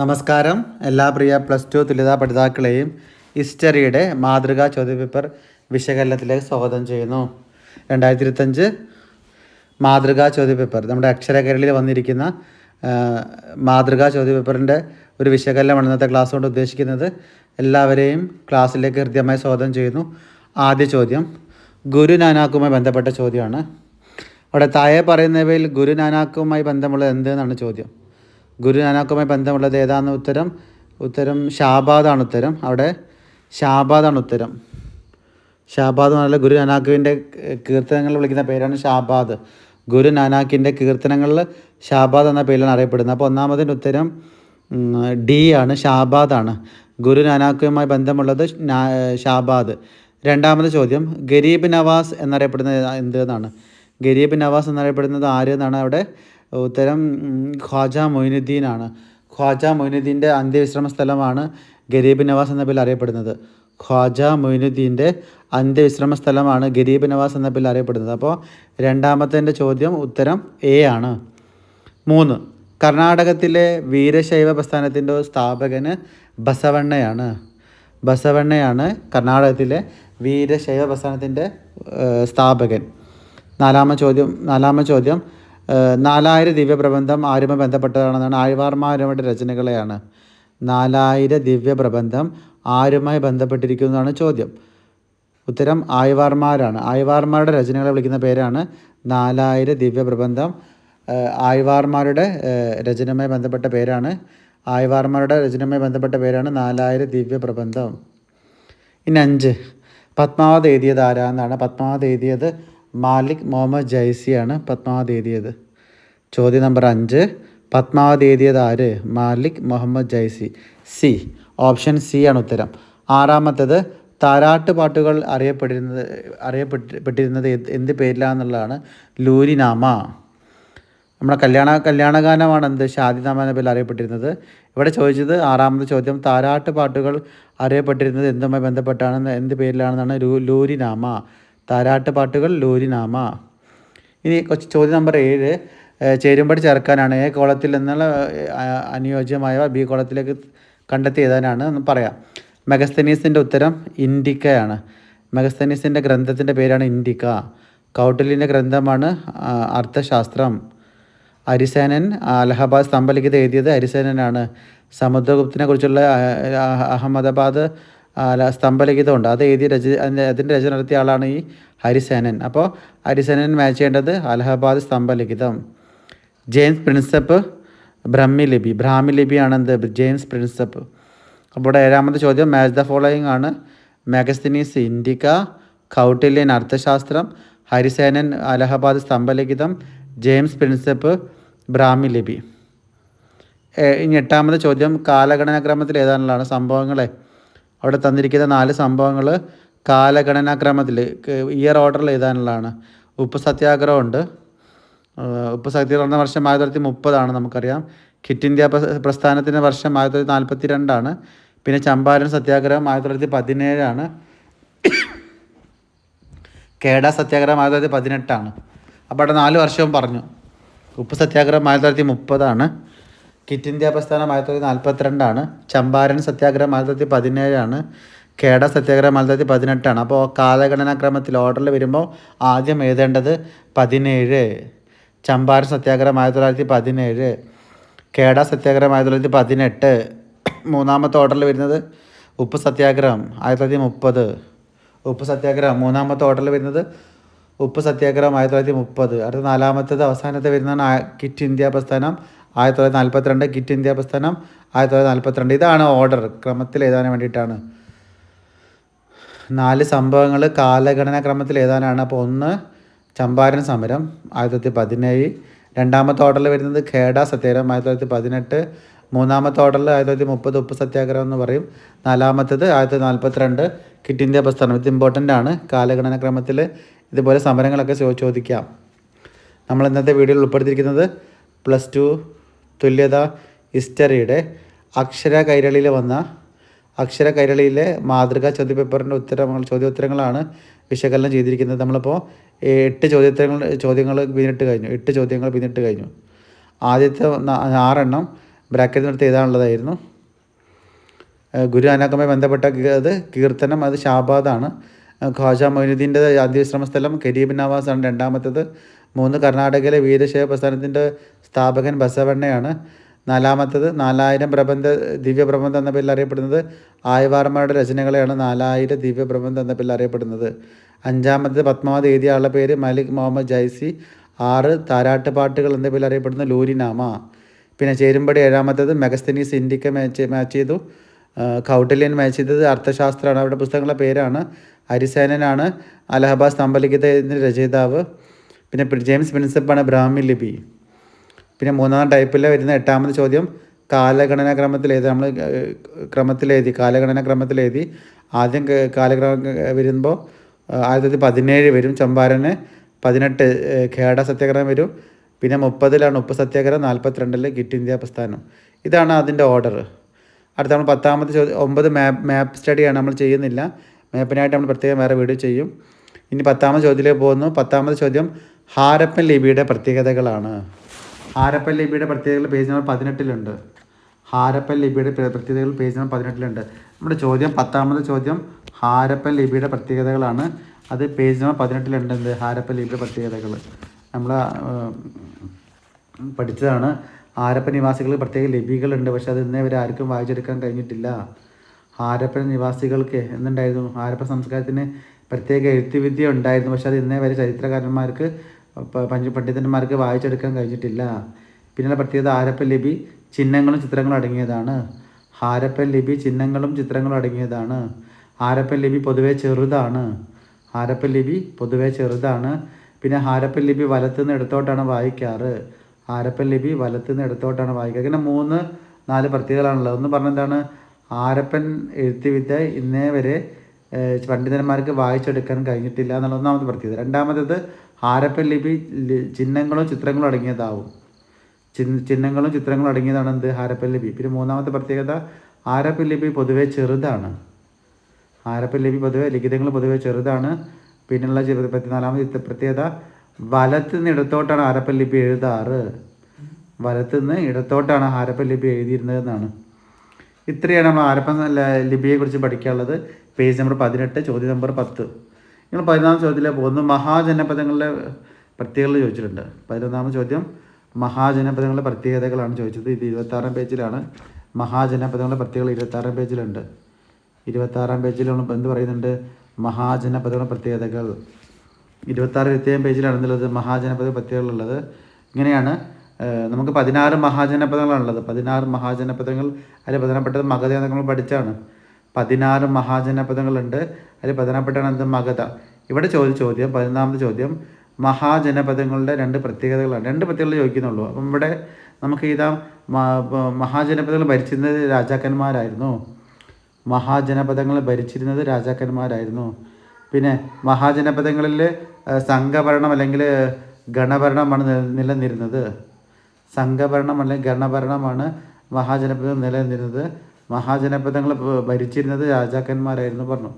നമസ്കാരം. എല്ലാ പ്രിയ plus two തുല്യതാ പഠിതാക്കളെയും ഹിസ്റ്ററിയുടെ മാതൃകാ ചോദ്യപേപ്പർ വിശകലനത്തിലേക്ക് സ്വാഗതം ചെയ്യുന്നു. രണ്ടായിരത്തി ഇരുപത്തഞ്ച് മാതൃകാ ചോദ്യപേപ്പർ നമ്മുടെ അക്ഷരകരളിൽ വന്നിരിക്കുന്ന മാതൃകാ ചോദ്യപേപ്പറിന്റെ ഒരു വിശകലനമാണ് ഇന്നത്തെ ക്ലാസ് കൊണ്ട് ഉദ്ദേശിക്കുന്നത്. എല്ലാവരെയും ക്ലാസ്സിലേക്ക് കൃത്യമായി സ്വാഗതം ചെയ്യുന്നു. ആദ്യ ചോദ്യം. ഗുരു നാനാക്കുമായി ബന്ധപ്പെട്ട ചോദ്യമാണ്. അവിടെ താഴെ പറയുന്നവയിൽ ഗുരു നാനാക്കുമായി ബന്ധമുള്ളത് എന്തെന്നാണ് ചോദ്യം? ഗുരു നാനാക്കുമായി ബന്ധമുള്ളത് ഏതാണെന്ന് ഉത്തരം? ഉത്തരം ഷാബാദാണ് ഉത്തരം. അവിടെ ഷാബാദാണ് ഉത്തരം. ഷാബാദ് എന്നല്ല ഗുരു നാനാക്കുവിന്റെ കീർത്തനങ്ങൾ വിളിക്കുന്ന പേരാണ് ഷാബാദ് ഗുരു നാനാക്കിന്റെ കീർത്തനങ്ങളിൽ ഷാബാദ് എന്ന പേരിലാണ് അറിയപ്പെടുന്നത്. അപ്പോൾ ഒന്നാമതിന്റെ ഉത്തരം ഡി ആണ് ഷാബാദാണ് ഗുരു നാനാക്കുമായി ബന്ധമുള്ളത് ഷാബാദ് രണ്ടാമത് ചോദ്യം ഗരീബ് നവാസ് എന്നറിയപ്പെടുന്നത് എന്ത് എന്നാണ് ഗരീബ് നവാസ് എന്നറിയപ്പെടുന്നത് ആര് എന്നാണ് അവിടെ? ഉത്തരം ഖ്വാജ മൊയ്നുദ്ദീനാണ്. ഖ്വാജ മൊയിനുദ്ദീന്റെ അന്ത്യവിശ്രമ സ്ഥലമാണ് ഗരീബ് നവാസ് എന്ന പേരിൽ അറിയപ്പെടുന്നത്. ഖ്വാജ മൊയിനുദ്ദീന്റെ അന്ത്യവിശ്രമ സ്ഥലമാണ് ഗരീബ് നവാസ് എന്ന പേരിൽ അറിയപ്പെടുന്നത്. അപ്പോൾ രണ്ടാമത്തെ ചോദ്യം ഉത്തരം എ ആണ്. മൂന്ന് കർണാടകത്തിലെ വീരശൈവ പ്രസ്ഥാനത്തിന്റെ സ്ഥാപകന് ബസവണ്ണയാണ്. ബസവണ്ണയാണ് കർണാടകത്തിലെ വീരശൈവ പ്രസ്ഥാനത്തിന്റെ സ്ഥാപകൻ. നാലാമ ചോദ്യം നാലാമ ചോദ്യം നാലായിര ദിവ്യപ്രബന്ധം ആരുമായി ബന്ധപ്പെട്ടതാണെന്നാണ് ആഴ്വാർമാരുടെ രചനകളെയാണ്. നാലായിര ദിവ്യപ്രബന്ധം ആരുമായി ബന്ധപ്പെട്ടിരിക്കുന്നതാണ് ചോദ്യം. ഉത്തരം ആഴ്വാർമാരാണ്. ആഴ്വാർമാരുടെ രചനകളെ വിളിക്കുന്ന പേരാണ് നാലായിര ദിവ്യപ്രബന്ധം. ആഴ്വാർമാരുടെ രചനയുമായി ബന്ധപ്പെട്ട പേരാണ്. ആഴ്വാർമാരുടെ രചനയുമായി ബന്ധപ്പെട്ട പേരാണ് നാലായിര ദിവ്യപ്രബന്ധം. ഇനി അഞ്ച്. പത്മാവത് എഴുതിയത് ആരാന്നാണ്. പത്മാവത് എഴുതിയത് മാലിക് മുഹമ്മദ് ജൈസിയാണ് പത്മാവത് എഴുതിയത്. ചോദ്യം നമ്പർ അഞ്ച്. പത്മാവത് എഴുതിയത് ആര്? Malik Muhammad Jaisi. C. Option C ആണ് ഉത്തരം. ആറാമത്തേത് താരാട്ട് പാട്ടുകൾ അറിയപ്പെട്ടിരുന്നത് അറിയപ്പെട്ടിരുന്നത് എന്ത് പേരിലാണെന്നുള്ളതാണ് ലൂരിനാമ. നമ്മുടെ കല്യാണ കല്യാണഗാനമാണ് എന്ത്? ഷാദിനാമ എന്ന പേരിൽ അറിയപ്പെട്ടിരുന്നത്. ഇവിടെ ചോദിച്ചത് ആറാമത്തെ ചോദ്യം താരാട്ട് പാട്ടുകൾ അറിയപ്പെട്ടിരുന്നത് എന്തുമായി ബന്ധപ്പെട്ടാണ് എന്ത് പേരിലാണെന്നാണ് ലൂ ലൂരിനാമ. താരാട്ട് പാട്ടുകൾ ലൂരിനാമ ഇനി ചോദ്യം നമ്പർ ഏഴ് ചേരുമ്പടി ചേർക്കാനാണ്. എ കോളത്തിൽ നിന്നുള്ള അനുയോജ്യമായ ബി കോളത്തിലേക്ക് കണ്ടെത്തി എഴുതാനാണ് എന്ന് പറയാം. മെഗസ്തനീസിന്റെ ഉത്തരം ഇൻഡിക്കയാണ്. മെഗസ്തനീസിന്റെ ഗ്രന്ഥത്തിന്റെ പേരാണ് ഇൻഡിക്ക. കൗട്ടിലിന്റെ ഗ്രന്ഥമാണ് അർത്ഥശാസ്ത്രം. അരിസേനൻ അലഹബാദ് സ്തംഭലിഖിത എഴുതിയത് അരിസേനനാണ്. സമുദ്രഗുപ്തിനെ കുറിച്ചുള്ള അഹമ്മദാബാദ് സ്തംഭലിഖിതമുണ്ട്. അത് എഴുതി രച അതിന്റെ രചന നടത്തിയ ആളാണ് ഈ ഹരിസേനൻ. അപ്പോൾ ഹരിസേനൻ മാച്ച് ചെയ്യേണ്ടത് അലഹബാദ് സ്തംഭലിഖിതം. ജെയിംസ് പ്രിൻസപ്പ് ബ്രഹ്മി ലിപി ബ്രാഹ്മി ലിപിയാണ് എന്ത് ജെയിംസ് പ്രിൻസപ്പ്. അപ്പോൾ ഇവിടെ ഏഴാമത്തെ ചോദ്യം മാച്ച് ദ ഫോളോയിങ് ആണ്. മെഗസ്തിനീസ് ഇൻഡിക്ക കൗട്ടില്യൻ അർത്ഥശാസ്ത്രം ഹരിസേനൻ അലഹബാദ് സ്തംഭലിഖിതം ജെയിംസ് പ്രിൻസപ്പ് ബ്രാഹ്മി ലിപി ഇനി എട്ടാമത്തെ ചോദ്യം കാലഗണനാക്രമത്തിൽ ഏതാനുള്ളതാണ് സംഭവങ്ങളെ? അവിടെ തന്നിരിക്കുന്ന നാല് സംഭവങ്ങൾ കാലഗണനാക്രമത്തിൽ ഇയർ ഓർഡറിൽ എഴുതാനുള്ളതാണ്. ഉപ്പ് സത്യാഗ്രഹമുണ്ട് ഉപ്പ് സത്യാഗ്രഹം വർഷം ആയിരത്തി തൊള്ളായിരത്തി മുപ്പതാണ് നമുക്കറിയാം. ക്വിറ്റ് ഇന്ത്യ പ്ര- പ്രസ്ഥാനത്തിന്റെ വർഷം ആയിരത്തി തൊള്ളായിരത്തി നാൽപ്പത്തി രണ്ടാണ് പിന്നെ ചമ്പാരൻ സത്യാഗ്രഹം ആയിരത്തി തൊള്ളായിരത്തി പതിനേഴാണ്. കേഡ സത്യാഗ്രഹം ആയിരത്തി തൊള്ളായിരത്തി പതിനെട്ടാണ്. അപ്പോൾ അവിടെ നാല് വർഷവും പറഞ്ഞു. ഉപ്പ് സത്യാഗ്രഹം ആയിരത്തി തൊള്ളായിരത്തി മുപ്പതാണ്. കിറ്റ് ഇന്ത്യ പ്രസ്ഥാനം ആയിരത്തി തൊള്ളായിരത്തി നാൽപ്പത്തിരണ്ടാണ് ചമ്പാരൻ സത്യാഗ്രഹം ആയിരത്തി തൊള്ളായിരത്തി പതിനേഴാണ്. കേഡ സത്യാഗ്രഹം ആയിരത്തി തൊള്ളായിരത്തി പതിനെട്ടാണ് അപ്പോൾ കാലഗണനാക്രമത്തിൽ ഓർഡറിൽ വരുമ്പോൾ ആദ്യം എഴുതേണ്ടത് പതിനേഴ്. ചമ്പാരൻ സത്യാഗ്രഹം ആയിരത്തി തൊള്ളായിരത്തി പതിനേഴ്. കേഡ സത്യാഗ്രഹം ആയിരത്തി തൊള്ളായിരത്തി പതിനെട്ട്. മൂന്നാമത്തെ ഓർഡറിൽ വരുന്നത് ഉപ്പ് സത്യാഗ്രഹം ആയിരത്തി തൊള്ളായിരത്തി മുപ്പത്. ഉപ്പ് സത്യാഗ്രഹം മൂന്നാമത്തെ ഓർഡറിൽ വരുന്നത് ഉപ്പ് സത്യാഗ്രഹം ആയിരത്തി തൊള്ളായിരത്തി മുപ്പത്. അടുത്ത നാലാമത്തത് അവസാനത്തെ വരുന്നതാണ് കിറ്റ് ഇന്ത്യ പ്രസ്ഥാനം ആയിരത്തി തൊള്ളായിരത്തി നാൽപ്പത്തിരണ്ട് കിറ്റ് ഇന്ത്യ പ്രസ്ഥാനം ആയിരത്തി തൊള്ളായിരത്തി നാൽപ്പത്തിരണ്ട് ഇതാണ് ഓർഡർ ക്രമത്തിൽ എഴുതാൻ വേണ്ടിയിട്ടാണ്. നാല് സംഭവങ്ങൾ കാലഘടനാ ക്രമത്തിൽ എഴുതാനാണ്. അപ്പോൾ ഒന്ന് ചമ്പാരൻ സമരം ആയിരത്തി തൊള്ളായിരത്തി പതിനേഴ് രണ്ടാമത്തെ ഓർഡറിൽ വരുന്നത് ഖേഡ സത്യാഗ്രഹം ആയിരത്തി തൊള്ളായിരത്തി പതിനെട്ട് മൂന്നാമത്തെ ഓർഡറിൽ ആയിരത്തി തൊള്ളായിരത്തി മുപ്പത് ഉപ്പ് സത്യാഗ്രഹം എന്ന് പറയും. നാലാമത്തത് ആയിരത്തി തൊള്ളായിരത്തി നാൽപ്പത്തിരണ്ട് കിറ്റ് ഇന്ത്യ പ്രസ്ഥാനം. ഇത് ഇമ്പോർട്ടന്റ് ആണ്. കാലഗണന ക്രമത്തിൽ ഇതുപോലെ സമരങ്ങളൊക്കെ ചോദിക്കാം. നമ്മൾ ഇന്നത്തെ വീഡിയോയിൽ ഉൾപ്പെടുത്തിയിരിക്കുന്നത് പ്ലസ് ടു തുല്യത ഹിസ്റ്ററിയുടെ അക്ഷര കൈരളിയിൽ വന്ന അക്ഷര കൈരളിയിലെ മാതൃക ചോദ്യപേപ്പറിന്റെ ഉത്തരങ്ങൾ ചോദ്യോത്തരങ്ങളാണ് വിശകലനം ചെയ്തിരിക്കുന്നത്. നമ്മളിപ്പോൾ എട്ട് ചോദ്യോത്തരങ്ങൾ ചോദ്യങ്ങൾ പിന്നിട്ട് കഴിഞ്ഞു. എട്ട് ചോദ്യങ്ങൾ പിന്നിട്ട് കഴിഞ്ഞു. ആദ്യത്തെ ആറെണ്ണം ആറെണ്ണം നിർത്തി എഴുതാനുള്ളതായിരുന്നു. ഗുരു അനാക്കമായി ബന്ധപ്പെട്ട അത് കീർത്തനം അത് ഷാബാദാണ്. ഖാജ ഖ്വാജ ആദ്യ വിശ്രമസ്ഥലം സ്ഥലം കരീബ് നവാസാണ് രണ്ടാമത്തേത്. മൂന്ന് കർണാടകയിലെ വീരശൈവ പ്രസ്ഥാനത്തിന്റെ സ്ഥാപകൻ ബസവണ്ണയാണ്. നാലാമത്തത് നാലായിരം പ്രബന്ധ ദിവ്യപ്രബന്ധം എന്ന പേരിൽ അറിയപ്പെടുന്നത് ആയവാർമാരുടെ രചനകളെയാണ് നാലായിരം ദിവ്യപ്രബന്ധം എന്ന പേരിൽ അറിയപ്പെടുന്നത്. അഞ്ചാമത്തേത് പത്മാവത് എഴുതിയ ആളുടെ പേര് മലിക് മുഹമ്മദ് ജൈസി. ആറ് താരാട്ട് പാട്ടുകൾ എന്ന പേരിൽ അറിയപ്പെടുന്ന ലൂരിനാമ. പിന്നെ ചേരുമ്പടി ഏഴാമത്തത് മെഗസ്തനീസ് ഇന്ത്യയ്ക്ക് മാച്ച് മാച്ച് ചെയ്തു. കൗട്ടില്യൻ മാച്ച് ചെയ്തത് അർത്ഥശാസ്ത്രമാണ്. അവരുടെ പുസ്തകങ്ങളുടെ പേരാണ് ഹരിസേനനാണ് അലഹബാദ് സ്തംഭലിഖിതത്തിന്റെ രചയിതാവ്. പിന്നെ ജെയിംസ് പ്രിൻസിപ്പാണ് ബ്രാഹ്മി ലിപി. പിന്നെ മൂന്നാം ടൈപ്പിൽ വരുന്ന എട്ടാമത് ചോദ്യം കാലഗണന ക്രമത്തിൽ എഴുതി നമ്മൾ ക്രമത്തിൽ എഴുതി കാലഗണന ക്രമത്തിൽ എഴുതി. ആദ്യം കാലക്രമ വരുമ്പോൾ ആയിരത്തി തൊള്ളായിരത്തി പതിനേഴ് വരും ചമ്പാരന് പതിനെട്ട് ഖേഡ സത്യാഗ്രഹം വരും. പിന്നെ മുപ്പതിലാണ് ഉപ്പ് സത്യാഗ്രഹം നാൽപ്പത്തിരണ്ടിൽ കിറ്റ് ഇന്ത്യ പ്രസ്ഥാനം. ഇതാണ് അതിന്റെ ഓർഡർ. അടുത്ത നമ്മൾ പത്താമത്തെ ചോദ്യം ഒമ്പത് മാപ്പ് മാപ്പ് സ്റ്റഡിയാണ് നമ്മൾ ചെയ്യുന്നില്ല. മാപ്പിനായിട്ട് നമ്മൾ പ്രത്യേകം വേറെ വീഡിയോ ചെയ്യും. ഇനി പത്താമത് ചോദ്യത്തിലേക്ക് പോകുന്നു. പത്താമത് ചോദ്യം ഹാരപ്പൻ ലിപിയുടെ പ്രത്യേകതകളാണ്. ഹാരപ്പൻ ലിപിയുടെ പ്രത്യേകതകൾ പേജ് നമ്പർ പതിനെട്ടിലുണ്ട്. ഹാരപ്പൻ ലിപിയുടെ പ്രത്യേകതകൾ പേജ് നമ്പർ പതിനെട്ടിലുണ്ട്. നമ്മുടെ ചോദ്യം പത്താമത് ചോദ്യം ഹാരപ്പൻ ലിപിയുടെ പ്രത്യേകതകളാണ്. അത് പേജ് നമ്പർ പതിനെട്ടിലുണ്ട് എന്ത്? ഹാരപ്പൻ ലിപിയുടെ പ്രത്യേകതകൾ. നമ്മൾ പഠിച്ചതാണ്. ഹാരപ്പൻ നിവാസികൾ പ്രത്യേക ലിപികളുണ്ട്. പക്ഷെ അത് ഇന്നേ വരെ ആർക്കും വായിച്ചെടുക്കാൻ കഴിഞ്ഞിട്ടില്ല. ഹാരപ്പൻ നിവാസികൾക്ക് എന്തുണ്ടായിരുന്നു? ഹാരപ്പൻ സംസ്കാരത്തിന് പ്രത്യേക എഴുത്തുവിദ്യ ഉണ്ടായിരുന്നു. പക്ഷെ അത് ഇന്നേ വരെ ചരിത്രകാരന്മാർക്ക് പഞ്ച പണ്ഡിതന്മാർക്ക് വായിച്ചെടുക്കാൻ കഴിഞ്ഞിട്ടില്ല. പിന്നീട് പ്രത്യേകത ഹാരപ്പൻ ലിപി ചിഹ്നങ്ങളും ചിത്രങ്ങളും അടങ്ങിയതാണ്. ഹാരപ്പൻ ലിപി ചിഹ്നങ്ങളും ചിത്രങ്ങളും അടങ്ങിയതാണ്. ഹാരപ്പൻ ലിപി പൊതുവേ ചെറുതാണ്. ഹാരപ്പൻ ലിപി പൊതുവേ ചെറുതാണ്. പിന്നെ ഹാരപ്പൻ ലിപി വലത്തുനിന്ന് ഇടത്തോട്ടാണ് വായിക്കാറ്. ഹാരപ്പൻ ലിപി വലത്തുനിന്ന് ഇടത്തോട്ടാണ് വായിക്കുക ഇങ്ങനെ മൂന്ന് നാല് പ്രത്യേകതകളാണുള്ളത് ഒന്ന് പറഞ്ഞെന്താണ് ഹാരപ്പൻ എഴുത്തുവിദ്യ ഇന്നേ വരെ പണ്ഡിതന്മാർക്ക് വായിച്ചെടുക്കാൻ കഴിഞ്ഞിട്ടില്ല എന്നുള്ള ഒന്നാമത് പ്രത്യേകത രണ്ടാമത്തേത് ഹാരപ്പൻ ലിപി ചിഹ്നങ്ങളും ചിത്രങ്ങളും അടങ്ങിയതാവും. ചിഹ്ന ചിഹ്നങ്ങളും ചിത്രങ്ങളും അടങ്ങിയതാണ് എന്ത്? ഹാരപ്പൻ ലിപി. പിന്നെ മൂന്നാമത്തെ പ്രത്യേകത ഹാരപ്പൻ ലിപി പൊതുവേ ചെറുതാണ്. ഹാരപ്പൻ ലിപി പൊതുവെ ലിഖിതങ്ങൾ പൊതുവെ ചെറുതാണ്. പിന്നെയുള്ള പതിനാലാമത്തെ പ്രത്യേകത വലത്ത് നിന്ന് ഇടത്തോട്ടാണ് ഹാരപ്പൻ ലിപി എഴുതാറ്. വലത്ത് നിന്ന് ഇടത്തോട്ടാണ് ഹാരപ്പൻ ലിപി എഴുതിയിരുന്നത് എന്നാണ് ഇത്രയാണ് നമ്മൾ ഹാരപ്പൻ ലിപിയെക്കുറിച്ച് പഠിക്കാനുള്ളത്. പേജ് നമ്പർ പതിനെട്ട് ചോദ്യ നമ്പർ പത്ത്. നിങ്ങൾ പതിനൊന്നാം ചോദ്യത്തിലേക്ക് പോകുന്നു മഹാജനപദങ്ങളുടെ പ്രത്യേകതകൾ ചോദിച്ചിട്ടുണ്ട്. പതിനൊന്നാമത് ചോദ്യം മഹാജനപദങ്ങളുടെ പ്രത്യേകതകളാണ് ചോദിച്ചത്. ഇത് ഇരുപത്താറാം പേജിലാണ്. മഹാജനപദങ്ങളുടെ പ്രത്യേകതകൾ ഇരുപത്താറാം പേജിലുണ്ട്. ഇരുപത്താറാം പേജിൽ എന്ത് പറയുന്നുണ്ട്? മഹാജനപദങ്ങളുടെ പ്രത്യേകതകൾ. ഇരുപത്താറ് ഇരുപത്തേഴാം പേജിലാണ് എന്തുള്ളത് മഹാജനപദ പ്രത്യേകതകളുള്ളത്. ഇങ്ങനെയാണ് നമുക്ക് പതിനാറ് മഹാജനപദങ്ങളാണുള്ളത്. പതിനാറ് മഹാജനപദങ്ങൾ അതിൽ പ്രധാനപ്പെട്ടത് മഗധ നമ്മൾ പഠിച്ചാണ്. പതിനാറ് മഹാജനപദങ്ങളുണ്ട്. അതിൽ പ്രധാനപ്പെട്ടാണ് എന്ത് മഗധ. ഇവിടെ ചോദ്യ ചോദ്യം പതിനൊന്നാമത് ചോദ്യം മഹാജനപദങ്ങളുടെ രണ്ട് പ്രത്യേകതകളാണ്. രണ്ട് പ്രത്യേകതകൾ ചോദിക്കുന്നുള്ളൂ. അപ്പം ഇവിടെ നമുക്ക് ഇതാ മഹാജനപദങ്ങൾ ഭരിച്ചിരുന്നത് രാജാക്കന്മാരായിരുന്നു. മഹാജനപദങ്ങൾ ഭരിച്ചിരുന്നത് രാജാക്കന്മാരായിരുന്നു. പിന്നെ മഹാജനപദങ്ങളിൽ സംഘഭരണം അല്ലെങ്കിൽ ഗണഭരണമാണ് നില- നിലനിന്നിരുന്നത്. സംഘഭരണം അല്ലെങ്കിൽ ഗണഭരണമാണ് മഹാജനപദം നിലനിന്നിരുന്നത്. മഹാജനപദങ്ങൾ ഭരിച്ചിരുന്നത് രാജാക്കന്മാരായിരുന്നു പറഞ്ഞു.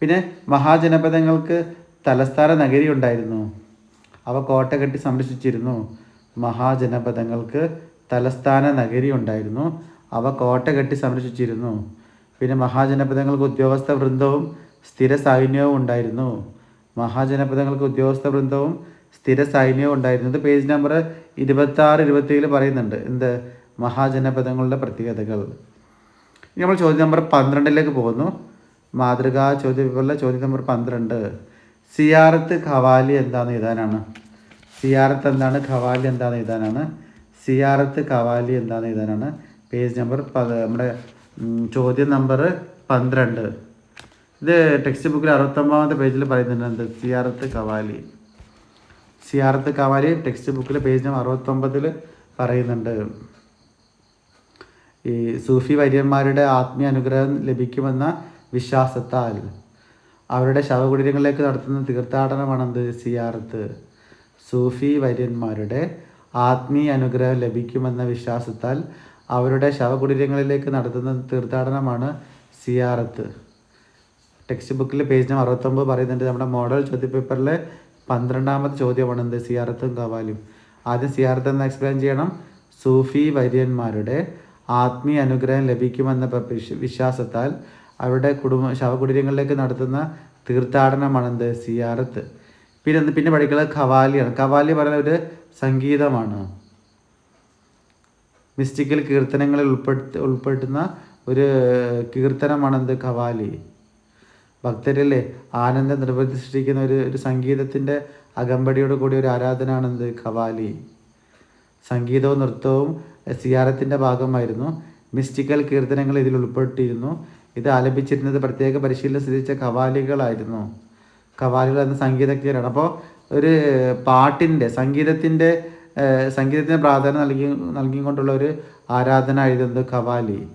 പിന്നെ മഹാജനപദങ്ങൾക്ക് തലസ്ഥാന നഗരി ഉണ്ടായിരുന്നു അവ കോട്ട കെട്ടി സംരക്ഷിച്ചിരുന്നു. മഹാജനപദങ്ങൾക്ക് തലസ്ഥാന നഗരി ഉണ്ടായിരുന്നു അവ കോട്ട കെട്ടി സംരക്ഷിച്ചിരുന്നു. പിന്നെ മഹാജനപദങ്ങൾക്ക് ഉദ്യോഗസ്ഥ വൃന്ദവും സ്ഥിര സൈന്യവും ഉണ്ടായിരുന്നു. മഹാജനപദങ്ങൾക്ക് ഉദ്യോഗസ്ഥ വൃന്ദവും സ്ഥിര സൈന്യവും ഉണ്ടായിരുന്നു. ഇത് പേജ് നമ്പർ ഇരുപത്തി ആറ് ഇരുപത്തിയേഴിൽ പറയുന്നുണ്ട്. എന്ത്? മഹാജനപദങ്ങളുടെ പ്രത്യേകതകൾ. നമ്മൾ ചോദ്യ നമ്പർ പന്ത്രണ്ടിലേക്ക് പോകുന്നു. മാതൃകാ ചോദ്യ പേപ്പറിലെ ചോദ്യ നമ്പർ പന്ത്രണ്ട്. സിയാറത്ത് ഖവാലി എന്താണെന്ന് എഴുതാനാണ്. സിയാറത്ത് എന്താണ്? ഖവാലി എന്താണെന്ന് എഴുതാനാണ്. സിയാറത്ത് ഖവാലി എന്താണെന്ന് എഴുതാനാണ്. പേജ് നമ്പർ നമ്മുടെ ചോദ്യ നമ്പർ പന്ത്രണ്ട്. ഇത് ടെക്സ്റ്റ് ബുക്കിൽ അറുപത്തൊമ്പതാമത്തെ പേജിൽ പറയുന്നുണ്ട് സിയാറത്ത് ഖവാലി. സിയാറത്ത് ഖവാലി ടെക്സ്റ്റ് ബുക്കിൽ പേജ് നമ്പർ അറുപത്തൊമ്പതിൽ പറയുന്നുണ്ട്. ഈ സൂഫി വര്യന്മാരുടെ ആത്മീയ അനുഗ്രഹം ലഭിക്കുമെന്ന വിശ്വാസത്താൽ അവരുടെ ശവകുടീരങ്ങളിലേക്ക് നടത്തുന്ന തീർത്ഥാടനമാണ് എന്ത് സിയാറത്ത് സൂഫി വര്യന്മാരുടെ ആത്മീയ അനുഗ്രഹം ലഭിക്കുമെന്ന വിശ്വാസത്താൽ അവരുടെ ശവകുടീരങ്ങളിലേക്ക് നടത്തുന്ന തീർത്ഥാടനമാണ് സിയാറത്ത് ടെക്സ്റ്റ് ബുക്കിൽ പേജ് നമ്പർ അറുപത്തൊമ്പത് പറയുന്നുണ്ട് നമ്മുടെ മോഡൽ ചോദ്യപേപ്പറിലെ പന്ത്രണ്ടാമത്തെ ചോദ്യമാണ് എന്ത് സിയാറത്തും കവാലും ആദ്യം സിയാറത്ത് എന്ന് എക്സ്പ്ലെയിൻ ചെയ്യണം. സൂഫി വര്യന്മാരുടെ ആത്മീയ അനുഗ്രഹം ലഭിക്കുമെന്ന വിശ്വാസത്താൽ അവരുടെ കുടുംബ ശവകുടീരങ്ങളിലേക്ക് നടത്തുന്ന തീർത്ഥാടനമാണ് എന്ത് സിയാറത്ത്. പിന്നെ പിന്നെ പഠിക്കുന്നത് ഖവാലിയാണ്. ഖവാലി പറയുന്ന ഒരു സംഗീതമാണ്. മിസ്റ്റിക്കൽ കീർത്തനങ്ങളിൽ ഉൾപ്പെടുത്ത ഉൾപ്പെടുത്തുന്ന ഒരു കീർത്തനമാണ് എന്ത് ഖവാലി. ഭക്തരിലെ ആനന്ദ നിർവൃത്തി സൃഷ്ടിക്കുന്ന ഒരു ഒരു സംഗീതത്തിന്റെ അകമ്പടിയോട് കൂടിയ ഒരു ആരാധനയാണെന്ത്? ഖവാലി. സംഗീതവും നൃത്തവും സിയാറത്തിന്റെ ഭാഗമായിരുന്നു. മിസ്റ്റിക്കൽ കീർത്തനങ്ങൾ ഇതിൽ ഉൾപ്പെട്ടിരുന്നു. ഇത് ആലപിച്ചിരുന്നത് പ്രത്യേക പരിശീലനം സ്ഥിതിച്ച ഖവാലികളായിരുന്നു ഖവാലികൾ എന്ന സംഗീതജ്ഞരാണ്. അപ്പോൾ ഒരു പാട്ടിന്റെ സംഗീതത്തിന്റെ സംഗീതത്തിന് പ്രാധാന്യം നൽകി നൽകിക്കൊണ്ടുള്ള ഒരു ആരാധന എഴുതുന്നത് ഖവാലി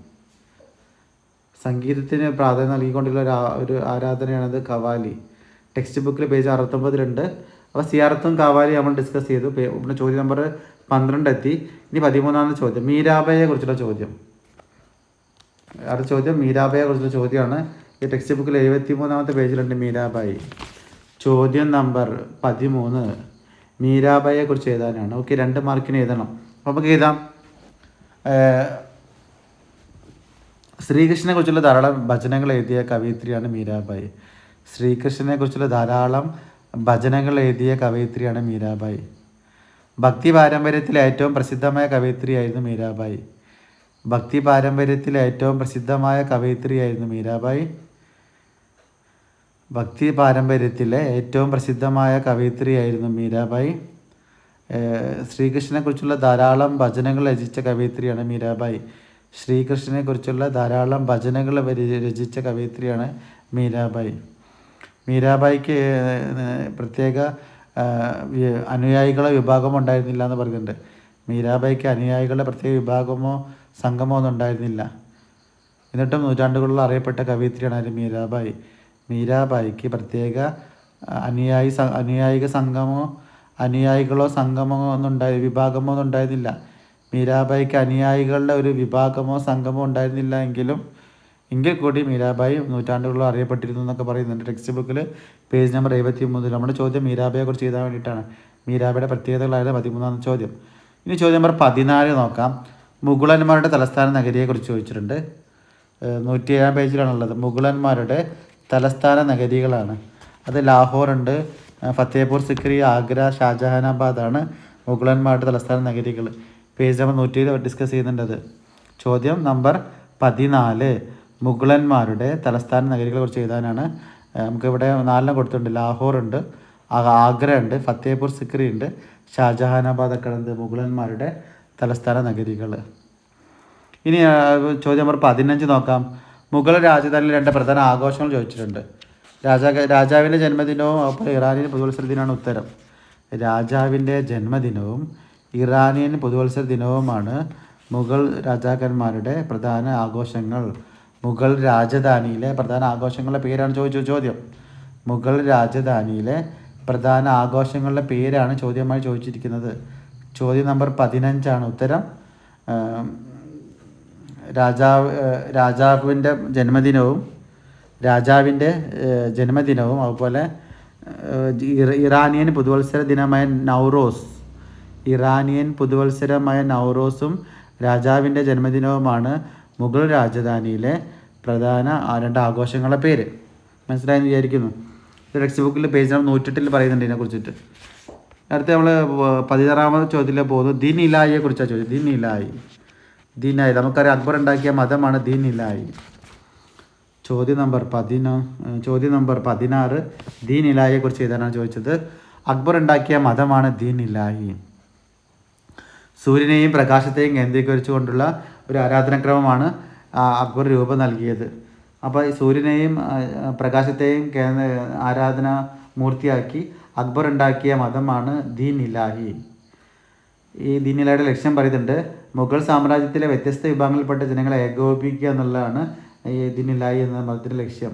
സംഗീതത്തിന് പ്രാധാന്യം നൽകിക്കൊണ്ടുള്ള ഒരു ഒരു ആരാധനയാണത് കവാലി. ടെക്സ്റ്റ് ബുക്കിൽ പേജ് അറുപത്തൊമ്പതിലുണ്ട്. അപ്പോൾ സിയാർത്തും കവാലി നമ്മൾ ഡിസ്കസ് ചെയ്തു. പിന്നെ ചോദ്യം നമ്പർ പന്ത്രണ്ട് എത്തി ഇനി പതിമൂന്നാമത്തെ ചോദ്യം. മീരാബയെ കുറിച്ചുള്ള ചോദ്യം. അടുത്ത ചോദ്യം മീരാബയെ കുറിച്ചുള്ള ചോദ്യമാണ്. ഈ ടെക്സ്റ്റ് ബുക്കിൽ എഴുപത്തി മൂന്നാമത്തെ പേജിലുണ്ട് മീരാബായി. ചോദ്യം നമ്പർ പതിമൂന്ന്. മീരാബായിയെ കുറിച്ച് എഴുതാനാണ്. ഓക്കെ രണ്ട് മാർക്കിന് എഴുതണം. അപ്പോൾ നമുക്ക് എഴുതാം. ശ്രീകൃഷ്ണനെ കുറിച്ചുള്ള ധാരാളം ഭജനങ്ങൾ എഴുതിയ കവയിത്രിയാണ് മീരാബായി. ശ്രീകൃഷ്ണനെ കുറിച്ചുള്ള ധാരാളം ഭജനങ്ങൾ എഴുതിയ കവയിത്രിയാണ് മീരാബായി. ഭക്തി പാരമ്പര്യത്തിലെ ഏറ്റവും പ്രസിദ്ധമായ കവയിത്രിയായിരുന്നു മീരാബായി. ഭക്തി പാരമ്പര്യത്തിലെ ഏറ്റവും പ്രസിദ്ധമായ കവയിത്രിയായിരുന്നു മീരാബായി. ഭക്തി പാരമ്പര്യത്തിലെ ഏറ്റവും പ്രസിദ്ധമായ കവയിത്രിയായിരുന്നു മീരാബായി. ശ്രീകൃഷ്ണനെക്കുറിച്ചുള്ള ധാരാളം ഭജനകൾ രചിച്ച കവയിത്രിയാണ് മീരാബായി. ശ്രീകൃഷ്ണനെക്കുറിച്ചുള്ള ധാരാളം ഭജനകൾ രചിച്ച കവയിത്രിയാണ് മീരാബായി. മീരാബായിക്ക് പ്രത്യേക അനുയായികളോ വിഭാഗമോ ഉണ്ടായിരുന്നില്ല എന്ന് പറയുന്നുണ്ട് മീരാബായിക്ക് അനുയായികളുടെ പ്രത്യേക വിഭാഗമോ സംഘമോ ഒന്നും ഉണ്ടായിരുന്നില്ല. എന്നിട്ടും നൂറ്റാണ്ടുകളിൽ അറിയപ്പെട്ട കവയിത്രിയാണ് ആര്? മീരാബായി. മീരാബായിക്ക് പ്രത്യേക അനുയായി അനുയായിക സംഘമോ അനുയായികളോ സംഘമോ ഒന്നും ഉണ്ടായി വിഭാഗമോ ഒന്നും ഉണ്ടായിരുന്നില്ല. മീരാബായിക്ക് അനുയായികളുടെ ഒരു വിഭാഗമോ സംഘമോ ഉണ്ടായിരുന്നില്ല എങ്കിലും എങ്കിൽ കൂടി മീരാബായി നൂറ്റാണ്ടുകളോ അറിയപ്പെട്ടിരുന്നു എന്നൊക്കെ പറയുന്നുണ്ട്. ടെക്സ്റ്റ് ബുക്കിൽ പേജ് നമ്പർ എഴുപത്തി മൂന്നിൽ നമ്മുടെ ചോദ്യം മീരാബയെ കുറിച്ച് ചെയ്താൻ വേണ്ടിയിട്ടാണ്. മീരാബയുടെ പ്രത്യേകതകളായാലും പതിമൂന്നാം ചോദ്യം. ഇനി ചോദ്യം നമ്പർ പതിനാല് നോക്കാം. മുഗളന്മാരുടെ തലസ്ഥാന നഗരിയെക്കുറിച്ച് ചോദിച്ചിട്ടുണ്ട്. നൂറ്റി നൂറ്റിയേഴാം പേജിലാണുള്ളത്. മുഗളന്മാരുടെ തലസ്ഥാന നഗരികളാണ്. അത് ലാഹോർ ഉണ്ട് ഫത്തേപൂർ സിക്രി ആഗ്ര ഷാജഹാനാബാദാണ് മുഗളന്മാരുടെ തലസ്ഥാന നഗരികൾ. പേജ് നമ്പർ നൂറ്റി ഡിസ്കസ് ചെയ്യുന്നുണ്ടത് ചോദ്യം നമ്പർ പതിനാല്. മുഗളന്മാരുടെ തലസ്ഥാന നഗരികളെ കുറിച്ച് എഴുതാനാണ് നമുക്കിവിടെ നാലെണ്ണം കൊടുത്തിട്ടുണ്ട്. ലാഹോർ ഉണ്ട് ആഗ്ര ഉണ്ട് ഫത്തേപൂർ സിക്രി ഉണ്ട് ഷാജഹാനാബാദ് ഒക്കെ ഉണ്ട് മുഗളന്മാരുടെ തലസ്ഥാന നഗരികൾ ഇനി ചോദ്യം നമ്പർ പതിനഞ്ച് നോക്കാം. മുഗൾ രാജധാനിയിൽ രണ്ട് പ്രധാന ആഘോഷങ്ങൾ ചോദിച്ചിട്ടുണ്ട്. രാജാ രാജാവിന്റെ ജന്മദിനവും അപ്പോൾ ഇറാനിയൻ പുതുവത്സര ദിനമാണ് ഉത്തരം. രാജാവിന്റെ ജന്മദിനവും ഇറാനിയൻ പുതുവത്സര ദിനവുമാണ് മുഗൾ രാജാക്കന്മാരുടെ പ്രധാന ആഘോഷങ്ങൾ. മുഗൾ രാജധാനിയിലെ പ്രധാന ആഘോഷങ്ങളുടെ പേരാണ് ചോദിച്ച ചോദ്യം. മുഗൾ രാജധാനിയിലെ പ്രധാന ആഘോഷങ്ങളുടെ പേരാണ് ചോദ്യമായി ചോദിച്ചിരിക്കുന്നത്. ചോദ്യം നമ്പർ പതിനഞ്ചാണ് ഉത്തരം. രാജാവ് രാജാവിന്റെ ജന്മദിനവും രാജാവിന്റെ ജന്മദിനവും അതുപോലെ ഇറാനിയൻ പുതുവത്സര ദിനമായ നൗറോസ് ഇറാനിയൻ പുതുവത്സരമായ നൗറോസും രാജാവിന്റെ ജന്മദിനവുമാണ് മുഗൾ രാജധാനിയിലെ പ്രധാന ആ രണ്ട് ആഘോഷങ്ങളെ പേര്. മനസ്സിലായെന്ന് വിചാരിക്കുന്നു. ടെക്സ്റ്റ് ബുക്കിൽ പേജ് നമ്പർ നൂറ്റെട്ടിൽ പറയുന്നുണ്ട് ഇതിനെക്കുറിച്ചിട്ട്. അടുത്ത നമ്മൾ പതിനാറാമത് ചോദ്യത്തിൽ പോകുന്നു. ദിൻ ഇലായിയെ കുറിച്ചാണ് ചോദ്യം. ദിൻ ഇലായി ദീനായി. നമുക്കറിയാം അക്ബർ ഉണ്ടാക്കിയ മതമാണ് ദിൻ ഇലായി ചോദ്യം നമ്പർ പതിനാ ചോദ്യം നമ്പർ പതിനാറ്. ദീൻ ഇലായിയെ കുറിച്ച് എഴുതാനാണ് ചോദിച്ചത്? അക്ബർ ഉണ്ടാക്കിയ മതമാണ് ദീൻ ഇലായി സൂര്യനെയും പ്രകാശത്തെയും കേന്ദ്രീകരിച്ചുകൊണ്ടുള്ള ഒരു ആരാധനാക്രമമാണ് അക്ബർ രൂപം നൽകിയത്. അപ്പോൾ സൂര്യനെയും പ്രകാശത്തെയും കേന്ദ്ര ആരാധന മൂർത്തിയാക്കി അക്ബർ ഉണ്ടാക്കിയ മതമാണ് ദീൻ ഇലാഹി ഈ ദീൻ ഇലാഹിയുടെ ലക്ഷ്യം പറയുന്നുണ്ട് മുഗൾ സാമ്രാജ്യത്തിലെ വ്യത്യസ്ത വിഭാഗങ്ങളിൽപ്പെട്ട ജനങ്ങളെ ഏകോപിപ്പിക്കുക എന്നുള്ളതാണ് ഈ ദീൻ ഇലാഹി എന്ന മതത്തിന്റെ ലക്ഷ്യം.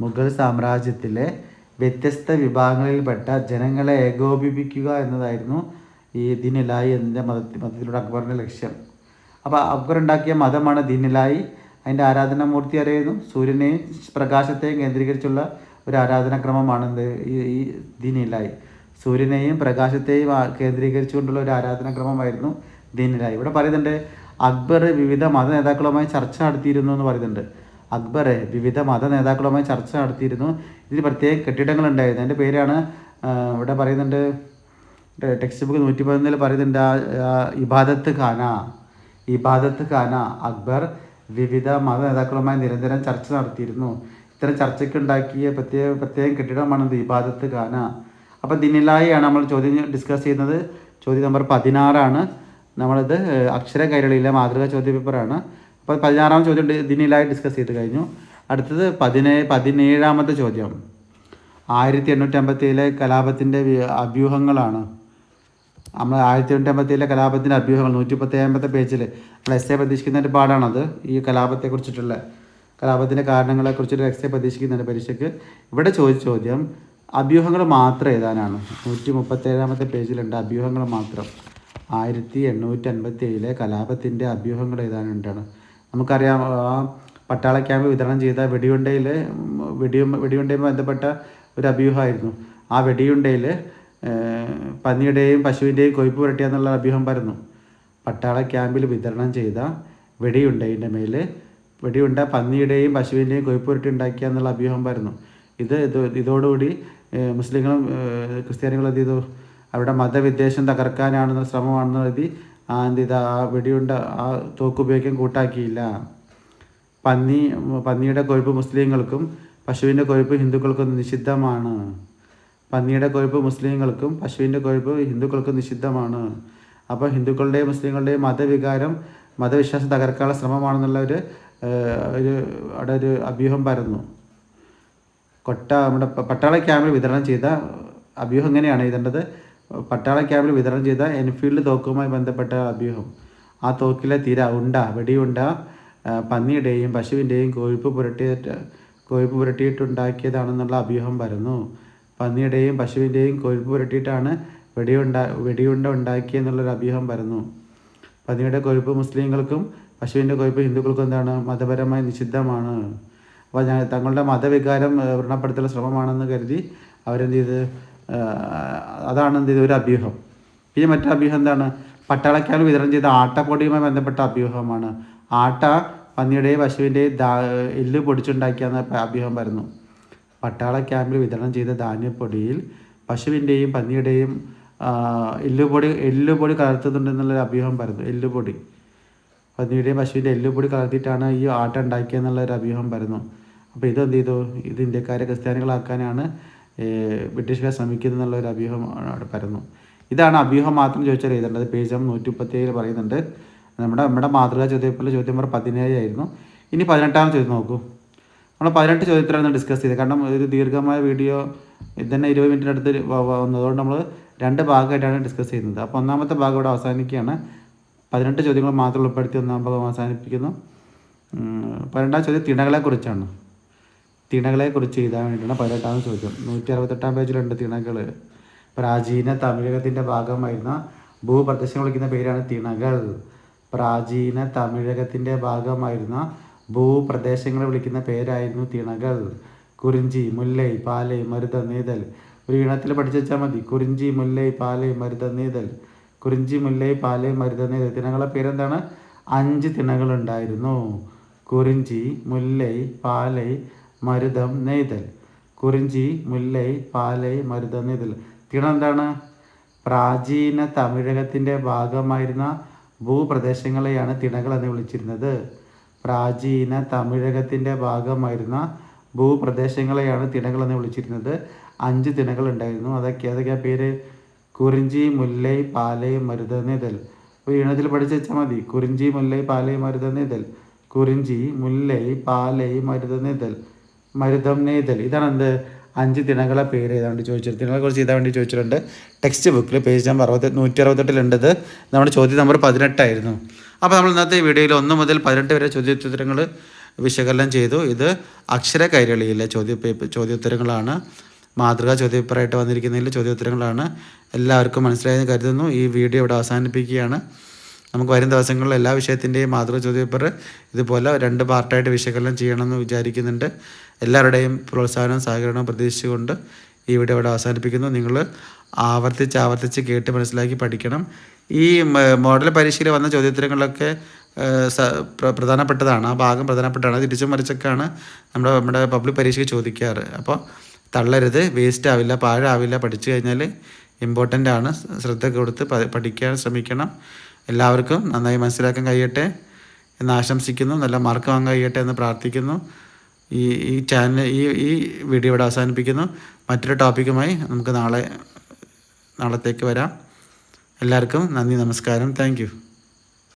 മുഗൾ സാമ്രാജ്യത്തിലെ വ്യത്യസ്ത വിഭാഗങ്ങളിൽപ്പെട്ട ജനങ്ങളെ ഏകോപിപ്പിക്കുക എന്നതായിരുന്നു ഈ ദീൻ ഇലാഹി എന്ന മത മതത്തിലൂടെ അക്ബറിന്റെ ലക്ഷ്യം. അപ്പോൾ അക്ബർ ഉണ്ടാക്കിയ മതമാണ് ദീനിലായി. അതിന്റെ ആരാധനാമൂർത്തി അറിയുന്നു സൂര്യനെയും പ്രകാശത്തെയും കേന്ദ്രീകരിച്ചുള്ള ഒരു ആരാധനാക്രമമാണ് ഈ ദീനിലായി. സൂര്യനെയും പ്രകാശത്തെയും കേന്ദ്രീകരിച്ചുകൊണ്ടുള്ള ഒരു ആരാധനാക്രമമായിരുന്നു ദീനിലായി. ഇവിടെ പറയുന്നുണ്ട് അക്ബർ വിവിധ മത നേതാക്കളുമായി ചർച്ച നടത്തിയിരുന്നു എന്ന് പറയുന്നുണ്ട്. അക്ബർ വിവിധ മത നേതാക്കളുമായി ചർച്ച നടത്തിയിരുന്നു. ഇതിൽ പ്രത്യേക കെട്ടിടങ്ങൾ ഉണ്ടായിരുന്നു. അതിന്റെ പേരാണ് ഇവിടെ പറയുന്നുണ്ട് ടെക്സ്റ്റ് ബുക്ക് നൂറ്റി പതിനൊന്നിൽ പറയുന്നുണ്ട് ഇബാദത്ത് ഖാന. ഇബാദത്ത് ഖാന അക്ബർ വിവിധ മത നേതാക്കളുമായി നിരന്തരം ചർച്ച നടത്തിയിരുന്നു. ഇത്തരം ചർച്ചയ്ക്ക് ഉണ്ടാക്കിയ പ്രത്യേക പ്രത്യേകം കെട്ടിടമാണ് ഇബാദത്ത് ഖാന അപ്പോൾ ദിനിലായിയാണ് നമ്മൾ ചോദ്യം ഡിസ്കസ് ചെയ്യുന്നത്. ചോദ്യം നമ്പർ പതിനാറാണ്. നമ്മളിത് അക്ഷര കൈരളിയിലെ മാതൃക ചോദ്യ പേപ്പറാണ് അപ്പോൾ പതിനാറാം ചോദ്യം ദിനിലായി ഡിസ്കസ് ചെയ്ത് കഴിഞ്ഞു. അടുത്തത് പതിനേഴ് പതിനേഴാമത്തെ ചോദ്യം. ആയിരത്തി എണ്ണൂറ്റി അമ്പത്തിയേഴിലെ കലാപത്തിന്റെ അഭ്യൂഹങ്ങളാണ്. നമ്മൾ ആയിരത്തി എണ്ണൂറ്റി അമ്പത്തിയേഴിലെ കലാപത്തിന്റെ അഭ്യൂഹങ്ങൾ നൂറ്റി പത്തേഴാമത്തെ പേജിൽ നമ്മൾ എസ് എ പ്രതീക്ഷിക്കുന്ന ഒരു പാടാണത്. ഈ കലാപത്തെക്കുറിച്ചിട്ടുള്ള കലാപത്തിന്റെ കാരണങ്ങളെക്കുറിച്ചൊരു എസ് എ പ്രതീക്ഷിക്കുന്നുണ്ട് പരീക്ഷയ്ക്ക് ഇവിടെ ചോദിച്ച ചോദ്യം അഭ്യൂഹങ്ങൾ മാത്രം എഴുതാനാണ്. നൂറ്റി മുപ്പത്തേഴാമത്തെ പേജിലുണ്ട് അഭ്യൂഹങ്ങൾ മാത്രം. ആയിരത്തി എണ്ണൂറ്റി അൻപത്തി ഏഴിലെ കലാപത്തിന്റെ അഭ്യൂഹങ്ങൾ എഴുതാനുണ്ടാണ്. നമുക്കറിയാം പട്ടാള ക്യാമ്പ് വിതരണം ചെയ്ത വെടിയുണ്ടയിൽ വെടിയും വെടിയുണ്ടയുമായി ബന്ധപ്പെട്ട ഒരു അഭ്യൂഹമായിരുന്നു. ആ വെടിയുണ്ടയിൽ പന്നിയുടെയും പശുവിന്റെയും കൊയ്പ്പ് പുരട്ടിയ എന്നുള്ള അഭ്യൂഹം പരന്നു. പട്ടാള ക്യാമ്പിൽ വിതരണം ചെയ്ത വെടിയുണ്ടതിന്റെ മേൽ വെടിയുണ്ട പന്നിയുടെയും പശുവിന്റെയും കൊയ്പ്പ് പുരട്ടി ഉണ്ടാക്കിയ എന്നുള്ള അഭ്യൂഹം പരന്നു. ഇത് ഇത് ഇതോടുകൂടി മുസ്ലിങ്ങളും ക്രിസ്ത്യാനികളും എന്ത് ചെയ്തു? അവരുടെ മതവിദ്വേഷം തകർക്കാനാണെന്ന ശ്രമമാണെന്ന് കരുതി ആ എന്ത് ചെയ്ത? ആ വെടിയുണ്ട ആ തോക്കുപയോഗിക്കാൻ കൂട്ടാക്കിയില്ല. പന്നി പന്നിയുടെ കൊഴുപ്പ് മുസ്ലിങ്ങൾക്കും പശുവിന്റെ കൊഴുപ്പ് ഹിന്ദുക്കൾക്കും നിഷിദ്ധമാണ്. പന്നിയുടെ കൊഴുപ്പ് മുസ്ലിങ്ങൾക്കും പശുവിന്റെ കൊഴുപ്പ് ഹിന്ദുക്കൾക്കും നിഷിദ്ധമാണ്. അപ്പോൾ ഹിന്ദുക്കളുടെയും മുസ്ലിങ്ങളുടെയും മതവികാരം മതവിശ്വാസം തകർക്കാനുള്ള ശ്രമമാണെന്നുള്ള ഒരു ഒരു അവിടെ ഒരു അഭ്യൂഹം പരന്നു. കൊട്ട നമ്മുടെ പട്ടാള ക്യാമ്പിൽ വിതരണം ചെയ്ത അഭ്യൂഹം എങ്ങനെയാണ് ഇതേണ്ടത് പട്ടാള ക്യാമ്പിൽ വിതരണം ചെയ്ത എൻഫീൽഡ് തോക്കുമായി ബന്ധപ്പെട്ട അഭ്യൂഹം. ആ തോക്കിലെ തിര ഉണ്ട വെടിയുണ്ട പന്നിയുടെയും പശുവിന്റെയും കൊഴുപ്പ് പുരട്ടിയിട്ട് കൊഴുപ്പ് പുരട്ടിയിട്ടുണ്ടാക്കിയതാണെന്നുള്ള അഭ്യൂഹം വരുന്നു പന്നിയുടെയും പശുവിന്റെയും കൊഴുപ്പ് പുരട്ടിയിട്ടാണ് വെടിയുണ്ട വെടിയുണ്ട ഉണ്ടാക്കിയെന്നുള്ളൊരു അഭ്യൂഹം പറഞ്ഞു പന്നിയുടെ കൊഴുപ്പ് മുസ്ലിങ്ങൾക്കും പശുവിന്റെ കൊഴുപ്പ് ഹിന്ദുക്കൾക്കും എന്താണ് മതപരമായി നിഷിദ്ധമാണ്. അപ്പോൾ ഞാൻ തങ്ങളുടെ മതവികാരം വ്രണപ്പെടുത്തുള്ള ശ്രമമാണെന്ന് കരുതി അവരെന്ത് ചെയ്ത് അതാണ് എന്ത് ചെയ്ത് ഒരു അഭ്യൂഹം. പിന്നെ മറ്റൊരു അഭ്യൂഹം എന്താണ്? പട്ടാളക്കാർ വിതരണം ചെയ്ത ആട്ടപ്പൊടിയുമായി ബന്ധപ്പെട്ട അഭ്യൂഹമാണ്. ആട്ട പന്നിയുടെയും പശുവിന്റെയും ദാ എല്ല് പൊടിച്ചുണ്ടാക്കിയെന്ന അഭ്യൂഹം വരുന്നു പട്ടാള ക്യാമ്പിൽ വിതരണം ചെയ്ത ധാന്യപ്പൊടിയിൽ പശുവിന്റെയും പന്നിയുടെയും എല്ലുപൊടി എല്ലുപൊടി കലർത്തുന്നുണ്ടെന്നുള്ള അഭ്യൂഹം പരന്നു. എല്ലുപൊടി. പന്നിയുടെയും പശുവിന്റെ എല്ലുപൊടി കലർത്തിയിട്ടാണ് ഈ ആട്ട ഉണ്ടാക്കിയെന്നുള്ള ഒരു അഭ്യൂഹം പരന്നു. അപ്പോൾ ഇതെന്ത് ചെയ്തു? ഇത് ഇന്ത്യക്കാരെ ക്രിസ്ത്യാനികളാക്കാനാണ് ബ്രിട്ടീഷുകാർ ശ്രമിക്കുന്നത് എന്നുള്ള ഒരു അഭ്യൂഹം അവിടെ പരന്നു. ഇതാണ് അഭ്യൂഹം മാത്രം ചോദിച്ചാൽ എഴുതേണ്ടത്. പേജ് നമ്പർ നൂറ്റി മുപ്പത്തേഴിൽ പറയുന്നുണ്ട്. നമ്മുടെ നമ്മുടെ മാതൃകാ ചോദ്യത്തിൽ ചോദ്യം നമ്പർ പതിനേഴായിരുന്നു. ഇനി പതിനെട്ടാം ചോദ്യം നോക്കൂ. നമ്മൾ പതിനെട്ട് ചോദ്യത്തിലാണ് ഡിസ്കസ് ചെയ്തത്. കാരണം ഒരു ദീർഘമായ വീഡിയോ ഇതന്നെ ഇരുപത് മിനിറ്റിന്റെ അടുത്ത് വന്നതുകൊണ്ട് നമ്മൾ രണ്ട് ഭാഗമായിട്ടാണ് ഡിസ്കസ് ചെയ്യുന്നത്. അപ്പോൾ ഒന്നാമത്തെ ഭാഗം ഇവിടെ അവസാനിക്കുകയാണ്. പതിനെട്ട് ചോദ്യങ്ങൾ മാത്രം ഉൾപ്പെടുത്തി ഒന്നാം ഭാഗം അവസാനിപ്പിക്കുന്നു. പതിനെട്ടാം ചോദ്യം തിണകളെക്കുറിച്ചാണ് തിണകളെക്കുറിച്ച് എഴുതാൻ വേണ്ടിയിട്ടാണ് പതിനെട്ടാം ചോദ്യം. നൂറ്റി അറുപത്തെട്ടാം പേജിലുണ്ട് തിണകൾ പ്രാചീന തമിഴകത്തിന്റെ ഭാഗമായിരുന്ന ഭൂപ്രദേശങ്ങൾ വിളിക്കുന്ന പേരാണ് തിണകൾ. പ്രാചീന തമിഴകത്തിന്റെ ഭാഗമായിരുന്ന ഭൂപ്രദേശങ്ങളെ വിളിക്കുന്ന പേരായിരുന്നു തിണകൾ. കുറിഞ്ചി മുല്ലൈ പാലൈ മരുത നീതൽ. ഒരു ഇണത്തിൽ പഠിച്ചു വെച്ചാൽ മതി. കുറിഞ്ചി മുല്ലൈ പാലൈ മരുത നീതൽ. കുറിഞ്ചി മുല്ലൈ പാലൈ മരുത നീതൽ. തിണകളെ പേരെന്താണ്? അഞ്ച് തിണകളുണ്ടായിരുന്നു. കുറിഞ്ചി മുല്ലൈ പാലൈ മരുതം നെയ്തൽ കുറിഞ്ചി മുല്ലൈ പാലൈ മരുതം നെയ്തൽ തിണ എന്താണ്? പ്രാചീന തമിഴകത്തിന്റെ ഭാഗമായിരുന്ന ഭൂപ്രദേശങ്ങളെയാണ് തിണകൾ എന്ന് വിളിച്ചിരുന്നത്. പ്രാചീന തമിഴകത്തിന്റെ ഭാഗമായിരുന്ന ഭൂപ്രദേശങ്ങളെയാണ് തിണകൾ എന്ന് വിളിച്ചിരുന്നത്. അഞ്ച് തിണകൾ ഉണ്ടായിരുന്നു. അതൊക്കെ ഏതൊക്കെയാ പേര് കുറിഞ്ചി മുല്ലൈ പാലൈ മരുതനിതൽ ഒരു ഈണത്തിൽ പഠിച്ചു വെച്ചാൽ മതി. കുറിഞ്ചി മുല്ലൈ പാലൈ മരുതനിതൽ കുറിഞ്ചി മുല്ലൈ പാലൈ മരുതനിതൽ മരുതം നെയ്തൽ ഇതാണ് എന്ത്? അഞ്ച് ദിനങ്ങളെ പേര് ചെയ്താൽ വേണ്ടി ചോദിച്ചിട്ടുണ്ട് കുറിച്ച് ചെയ്താൽ വേണ്ടി ചോദിച്ചിട്ടുണ്ട്. ടെക്സ്റ്റ് ബുക്കിൽ പേജ് നമ്പർ അറുപത്തി നൂറ്റി അറുപത്തെട്ടിലുണ്ടത് നമ്മുടെ ചോദ്യം നമ്പർ പതിനെട്ടായിരുന്നു. അപ്പോൾ നമ്മൾ ഇന്നത്തെ വീഡിയോയിൽ ഒന്ന് മുതൽ പതിനെട്ട് വരെ ചോദ്യോത്തരങ്ങൾ വിശകലനം ചെയ്തു. ഇത് അക്ഷര കൈരളിയിലെ ചോദ്യ പേപ്പർ ചോദ്യോത്തരങ്ങളാണ്. മാതൃകാ ചോദ്യപേപ്പറായിട്ട് വന്നിരിക്കുന്നതിൽ ചോദ്യോത്തരങ്ങളാണ്. എല്ലാവർക്കും മനസ്സിലായെന്ന് കരുതുന്നു. ഈ വീഡിയോ ഇവിടെ അവസാനിപ്പിക്കുകയാണ്. നമുക്ക് വരും ദിവസങ്ങളിൽ എല്ലാ വിഷയത്തിന്റെയും മാതൃക ചോദ്യപേപ്പർ ഇതുപോലെ രണ്ട് പാർട്ടായിട്ട് വിശകലനം ചെയ്യണമെന്ന് വിചാരിക്കുന്നുണ്ട്. എല്ലാവരുടെയും പ്രോത്സാഹനവും സഹകരണവും പ്രതീക്ഷിച്ചുകൊണ്ട് ഈ വീഡിയോ ഇവിടെ അവസാനിപ്പിക്കുന്നു. നിങ്ങൾ ആവർത്തിച്ച് ആവർത്തിച്ച് കേട്ട് മനസ്സിലാക്കി പഠിക്കണം. ഈ മോഡൽ പരീക്ഷയിൽ വന്ന ചോദ്യോത്തരങ്ങളൊക്കെ പ്രധാനപ്പെട്ടതാണ്. ആ ഭാഗം പ്രധാനപ്പെട്ടതാണ്. തിരിച്ചും മറിച്ചൊക്കെയാണ് നമ്മുടെ നമ്മുടെ പബ്ലിക് പരീക്ഷയ്ക്ക് ചോദിക്കാറ്. അപ്പോൾ തള്ളരുത്. വേസ്റ്റ് ആവില്ല പാഴാവില്ല. പഠിച്ചു കഴിഞ്ഞാൽ ഇമ്പോർട്ടന്റ് ആണ്. ശ്രദ്ധ കൊടുത്ത് പഠിക്കാൻ ശ്രമിക്കണം. എല്ലാവർക്കും നന്നായി മനസ്സിലാക്കാൻ കഴിയട്ടെ എന്ന് ആശംസിക്കുന്നു. നല്ല മാർക്ക് വാങ്ങാൻ കഴിയട്ടെ എന്ന് പ്രാർത്ഥിക്കുന്നു. ഈ ഈ ചാനൽ ഈ ഈ വീഡിയോ ഇവിടെ അവസാനിപ്പിക്കുന്നു. മറ്റൊരു ടോപ്പിക്കുമായി നമുക്ക് നാളെ നാളത്തേക്ക് വരാം. എല്ലാവർക്കും നന്ദി നമസ്കാരം. താങ്ക്